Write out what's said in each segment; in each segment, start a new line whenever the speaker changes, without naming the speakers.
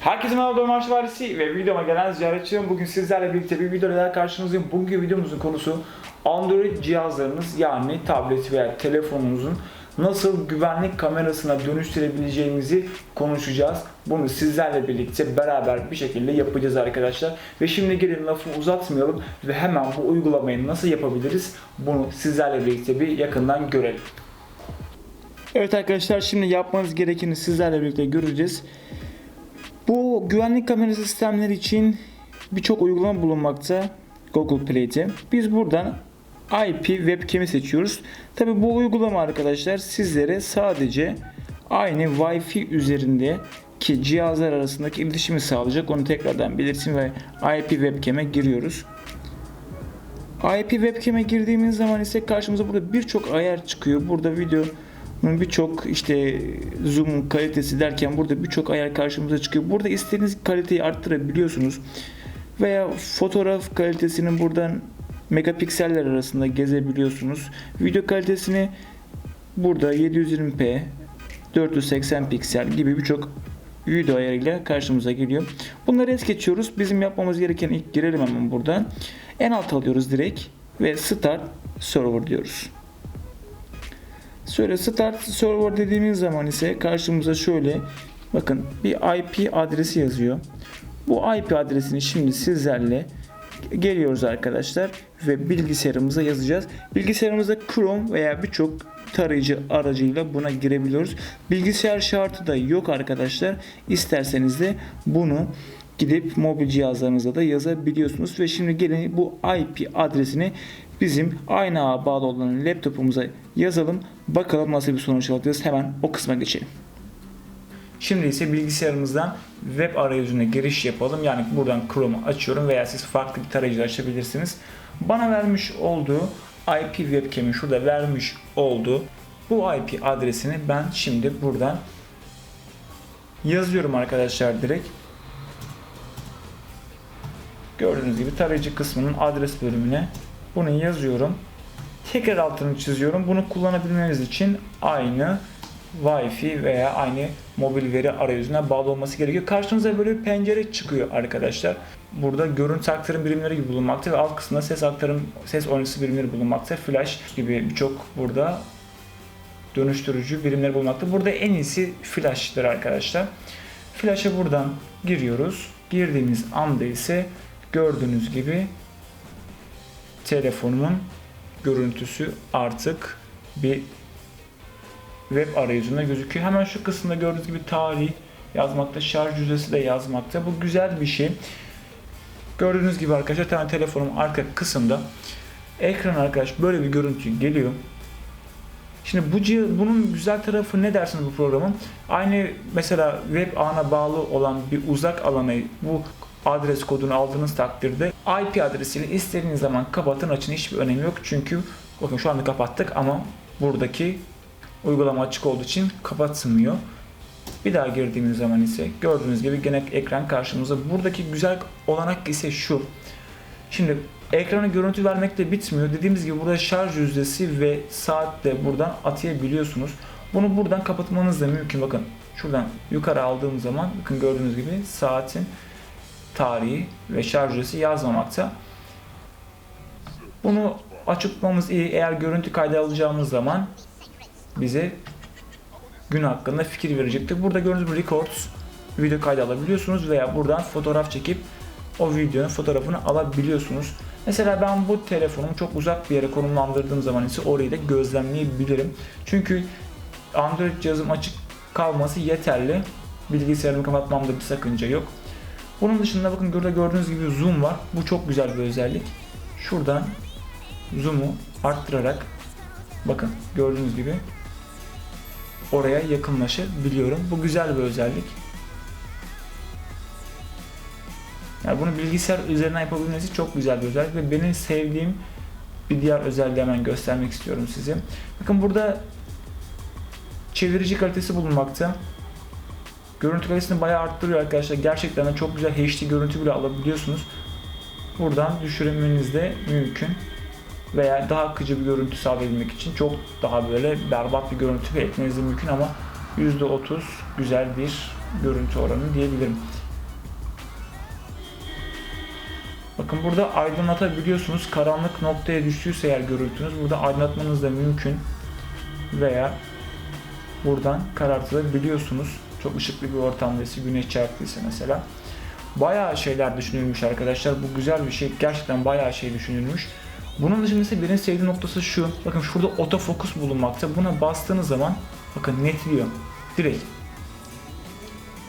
Herkese merhaba Dormaş Varisi ve videoma gelen ziyaretçilerim. Bugün sizlerle birlikte bir videoyla karşınızdayım. Bugünkü videomuzun konusu Android cihazlarınız yani tablet veya telefonunuzun nasıl güvenlik kamerasına dönüştürebileceğimizi konuşacağız. Bunu sizlerle birlikte beraber bir şekilde yapacağız arkadaşlar. Ve şimdi gelin lafı uzatmayalım ve hemen bu uygulamayı nasıl yapabiliriz bunu sizlerle birlikte bir yakından görelim. Evet arkadaşlar şimdi yapmanız gerekeni sizlerle birlikte göreceğiz. Bu güvenlik kamerası sistemleri için birçok uygulama bulunmakta Google Play'de. Biz buradan IP webcam'i seçiyoruz. Tabi bu uygulama arkadaşlar sizlere sadece aynı Wi-Fi üzerinde ki cihazlar arasındaki iletişimi sağlayacak. Onu tekrardan belirtin ve IP webcam'e giriyoruz. IP webcam'e girdiğimiz zaman ise karşımıza burada birçok ayar çıkıyor. Burada video birçok işte zoom kalitesi derken burada birçok ayar karşımıza çıkıyor. Burada istediğiniz kaliteyi arttırabiliyorsunuz. Veya fotoğraf kalitesinin buradan megapikseller arasında gezebiliyorsunuz. Video kalitesini burada 720p 480 piksel gibi birçok video ayarıyla karşımıza geliyor. Bunları es geçiyoruz. Bizim yapmamız gereken ilk girelim hemen buradan. En alt alıyoruz direkt ve start server diyoruz. Şöyle start server dediğimiz zaman ise karşımıza şöyle bakın bir IP adresi yazıyor. Bu IP adresini şimdi sizlerle geliyoruz arkadaşlar ve bilgisayarımıza yazacağız. Bilgisayarımızda Chrome veya birçok tarayıcı aracıyla buna girebiliyoruz. Bilgisayar şartı da yok arkadaşlar. İsterseniz de bunu gidip mobil cihazlarınızda da yazabiliyorsunuz ve şimdi gelin bu IP adresini bizim aynı ağa bağlı olan laptopumuza yazalım. Bakalım nasıl bir sonuç alacağız. Hemen o kısma geçelim. Şimdi ise bilgisayarımızdan web arayüzüne giriş yapalım. Yani buradan Chrome'u açıyorum veya siz farklı bir tarayıcı açabilirsiniz. Bana vermiş olduğu IP webcam'in şurada vermiş olduğu bu IP adresini ben şimdi buradan yazıyorum arkadaşlar direkt. Gördüğünüz gibi tarayıcı kısmının adres bölümüne bunu yazıyorum. Tekrar altını çiziyorum. Bunu kullanabilmeniz için aynı Wi-Fi veya aynı mobil veri arayüzüne bağlı olması gerekiyor. Karşınıza böyle bir pencere çıkıyor arkadaşlar. Burada görüntü aktarım birimleri gibi bulunmakta ve alt kısmında ses aktarım, ses oyuncusu birimleri bulunmakta. Flash gibi birçok burada dönüştürücü birimleri bulunmakta. Burada en iyisi Flash'tır arkadaşlar. Flash'a buradan giriyoruz. Girdiğimiz anda ise gördüğünüz gibi telefonumun görüntüsü artık bir web arayüzünde gözüküyor. Hemen şu kısımda gördüğünüz gibi tarih yazmakta, şarj yüzdesi de yazmakta. Bu güzel bir şey. Gördüğünüz gibi arkadaşlar tane telefonum arka kısımda ekran arkadaş böyle bir görüntü geliyor. Şimdi bu bunun güzel tarafı ne dersiniz bu programın? Aynı mesela web ağına bağlı olan bir uzak alanı bu adres kodunu aldığınız takdirde IP adresini istediğiniz zaman kapatın açın hiçbir önemi yok. Çünkü bakın şu anda kapattık ama buradaki uygulama açık olduğu için kapatmıyor. Bir daha girdiğimiz zaman ise gördüğünüz gibi gene ekran karşımıza. Buradaki güzel olanak ise şu. Şimdi ekrana görüntü vermekle bitmiyor. Dediğimiz gibi burada şarj yüzdesi ve saat de buradan atayabiliyorsunuz. Bunu buradan kapatmanız da mümkün. Bakın şuradan yukarı aldığım zaman bakın gördüğünüz gibi saatin tarihi ve şarj yüzdesi yazmamakta. Bunu açık tutmamız iyi. Eğer görüntü kaydı alacağımız zaman bize gün hakkında fikir verecektir. Burada gördüğünüz gibi records video kaydı alabiliyorsunuz veya buradan fotoğraf çekip o videonun fotoğrafını alabiliyorsunuz. Mesela ben bu telefonumu çok uzak bir yere konumlandırdığım zaman ise orayı da gözlemleyebilirim. Çünkü Android cihazım açık kalması yeterli. Bilgisayarımı kapatmamda bir sakınca yok. Bunun dışında bakın burada gördüğünüz gibi zoom var. Bu çok güzel bir özellik. Şuradan zoom'u arttırarak bakın gördüğünüz gibi oraya yakınlaşabiliyorum. Bu güzel bir özellik. Yani bunu bilgisayar üzerinden yapabilmesi çok güzel bir özellik ve benim sevdiğim bir diğer özelliği hemen göstermek istiyorum size. Bakın burada çevirici kalitesi bulunmakta. Görüntü kalitesini bayağı arttırıyor arkadaşlar. Gerçekten de çok güzel HD görüntü bile alabiliyorsunuz. Buradan düşürümünüz de mümkün. Veya daha akıcı bir görüntü sağlayabilmek için çok daha böyle berbat bir görüntü etmeniz de mümkün ama %30 güzel bir görüntü oranı diyebilirim. Bakın burada aydınlatabiliyorsunuz. Karanlık noktaya düştüyse eğer görüntünüz burada aydınlatmanız da mümkün. Veya buradan karartılabiliyorsunuz. Çok ışıklı bir ortamdaysa, güneş çarptıysa mesela. Bayağı şeyler düşünülmüş arkadaşlar. Bu güzel bir şey. Gerçekten bayağı şey düşünülmüş. Bunun dışında ise benim sevdiğim noktası şu. Bakın şurada otofokus bulunmakta. Buna bastığınız zaman bakın netliyor. Direkt.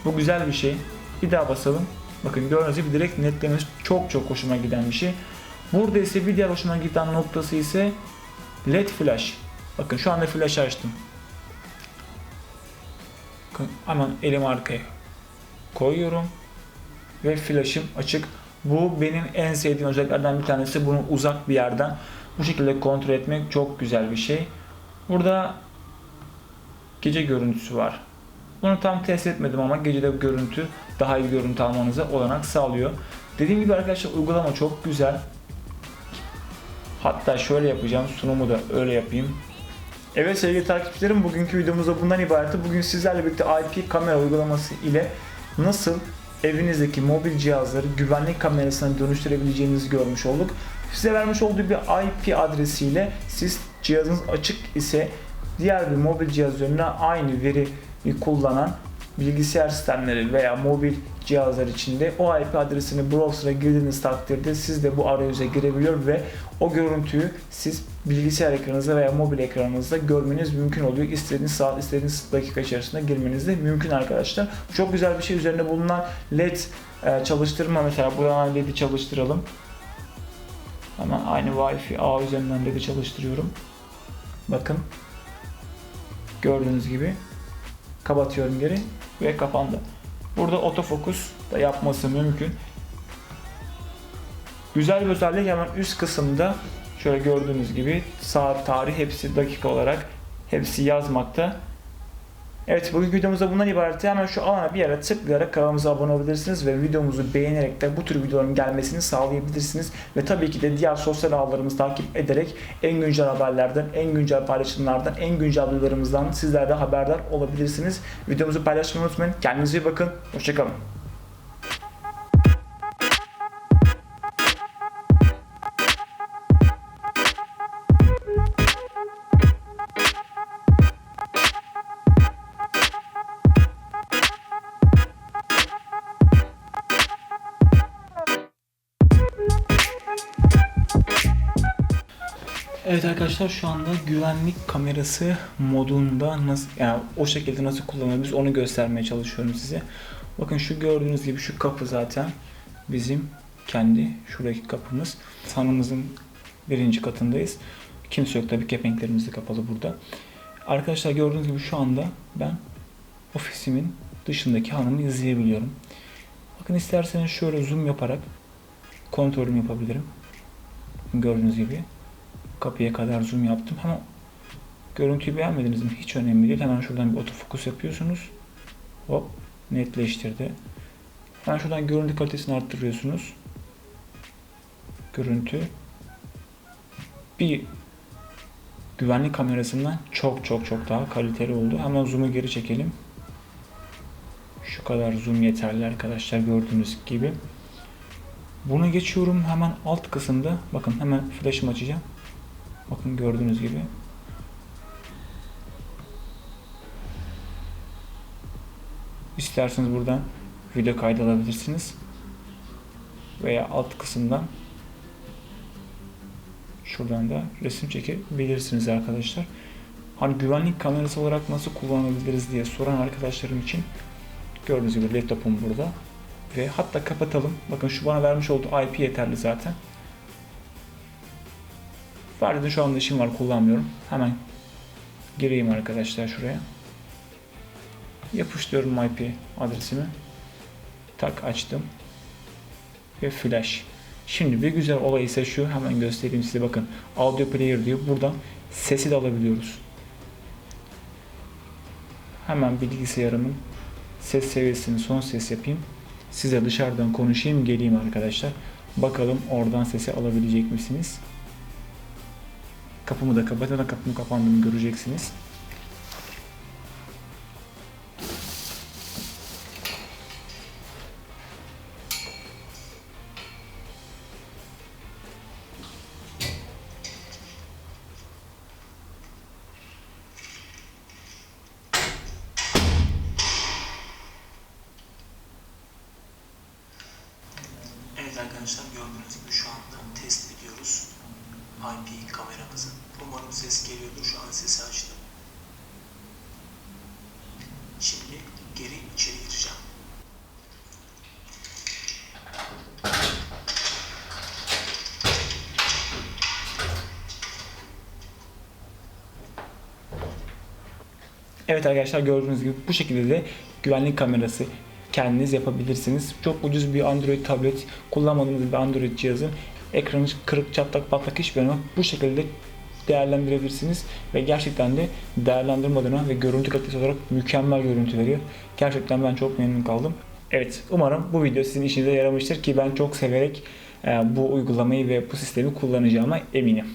Bu güzel bir şey. Bir daha basalım. Bakın gördüğünüz gibi direkt netlemesi çok çok hoşuma giden bir şey. Burada ise bir diğer hoşuma giden noktası ise LED flash. Bakın şu anda flash açtım. Bakın hemen elim arkaya koyuyorum ve flash'ım açık. Bu benim en sevdiğim özelliklerden bir tanesi. Bunu uzak bir yerden bu şekilde kontrol etmek çok güzel bir şey. Burada gece görüntüsü var. Bunu tam test etmedim ama gecede bu görüntü daha iyi görüntü almanıza olanak sağlıyor. Dediğim gibi arkadaşlar uygulama çok güzel. Hatta şöyle yapacağım. Sunumu da öyle yapayım. Evet sevgili takipçilerim bugünkü videomuzda bundan ibaretti. Bugün sizlerle birlikte IP kamera uygulaması ile nasıl evinizdeki mobil cihazları güvenlik kamerasına dönüştürebileceğinizi görmüş olduk. Size vermiş olduğu bir IP adresiyle siz cihazınız açık ise diğer bir mobil cihaz üzerine aynı veri kullanan bilgisayar sistemleri veya mobil cihazlar içinde o IP adresini browser'a girdiğiniz takdirde siz de bu arayüze girebiliyor ve o görüntüyü siz bilgisayar ekranınızda veya mobil ekranınızda görmeniz mümkün oluyor. İstediğiniz saat, istediğiniz dakika içerisinde girmeniz de mümkün arkadaşlar. Çok güzel bir şey. Üzerinde bulunan LED e, çalıştırma mesela buradan LED'i çalıştıralım. Hemen aynı Wi-Fi ağ üzerinden LED'i çalıştırıyorum. Bakın. Gördüğünüz gibi kapatıyorum geri ve kapandı. Burada otofokus da yapması mümkün. Güzel bir özellik hemen üst kısımda şöyle gördüğünüz gibi saat, tarih hepsi dakika olarak hepsi yazmakta. Evet bugünkü videomuzda bundan ibaret. Hemen şu alana bir yere tıklayarak kanalımıza abone olabilirsiniz ve videomuzu beğenerek de bu tür videoların gelmesini sağlayabilirsiniz. Ve tabii ki de diğer sosyal ağlarımızı takip ederek en güncel haberlerden, en güncel paylaşımlardan, en güncel videolarımızdan sizler de haberdar olabilirsiniz. Videomuzu paylaşmayı unutmayın. Kendinize iyi bakın. Hoşçakalın. Evet arkadaşlar şu anda güvenlik kamerası modunda nasıl yani o şekilde nasıl kullanabiliriz onu göstermeye çalışıyorum size. Bakın şu gördüğünüz gibi şu kapı zaten bizim kendi şuradaki kapımız. Sanımızın birinci katındayız. Kimse yok tabii kepenklerimiz de kapalı burada. Arkadaşlar gördüğünüz gibi şu anda ben ofisimin dışındaki hanımı izleyebiliyorum. Bakın isterseniz şöyle zoom yaparak kontrolümü yapabilirim. Gördüğünüz gibi kapıya kadar zoom yaptım ama görüntüyü beğenmediniz mi? Hiç önemli değil. Hemen şuradan bir otofokus yapıyorsunuz. Hop netleştirdi. Hemen şuradan görüntü kalitesini arttırıyorsunuz. Görüntü bir güvenlik kamerasından çok çok çok daha kaliteli oldu. Hemen zoom'u geri çekelim. Şu kadar zoom yeterli arkadaşlar gördüğünüz gibi. Bunu geçiyorum hemen alt kısımda. Bakın hemen flash'ımı açacağım. Bakın gördüğünüz gibi. İsterseniz buradan video kaydı alabilirsiniz. Veya alt kısımdan şuradan da resim çekebilirsiniz arkadaşlar. Hani güvenlik kamerası olarak nasıl kullanabiliriz diye soran arkadaşlarım için gördüğünüz gibi laptopum burada. Ve hatta kapatalım. Bakın şu bana vermiş olduğu IP yeterli zaten. Verdi'de şu anda işim var kullanmıyorum. Hemen gireyim arkadaşlar şuraya. Yapıştırıyorum IP adresimi. Tak açtım. Ve flash. Şimdi bir güzel olay ise şu hemen göstereyim size bakın. Audio player diyor. Buradan sesi de alabiliyoruz. Hemen bilgisayarımın ses seviyesini son ses yapayım. Size dışarıdan konuşayım geleyim arkadaşlar. Bakalım oradan sesi alabilecek misiniz? Kapımı da kapatana kapımı kapandığını göreceksiniz.
Evet arkadaşlar gördüğünüz gibi şu anda test ediyoruz. IP kameramızı. Umarım ses geliyordur. Şu an sesi açtım. Şimdi geri içeri gireceğim.
Evet arkadaşlar gördüğünüz gibi bu şekilde de güvenlik kamerası kendiniz yapabilirsiniz. Çok ucuz bir Android tablet, kullanmadığınız bir Android cihazın ekranı kırık, çatlak, patlak hiçbir önemi. Bu şekilde değerlendirebilirsiniz ve gerçekten de değerlendirme adına ve görüntü kalitesi olarak mükemmel görüntü veriyor. Gerçekten ben çok memnun kaldım. Evet umarım bu video sizin işinize yaramıştır ki ben çok severek e, bu uygulamayı ve bu sistemi kullanacağıma eminim.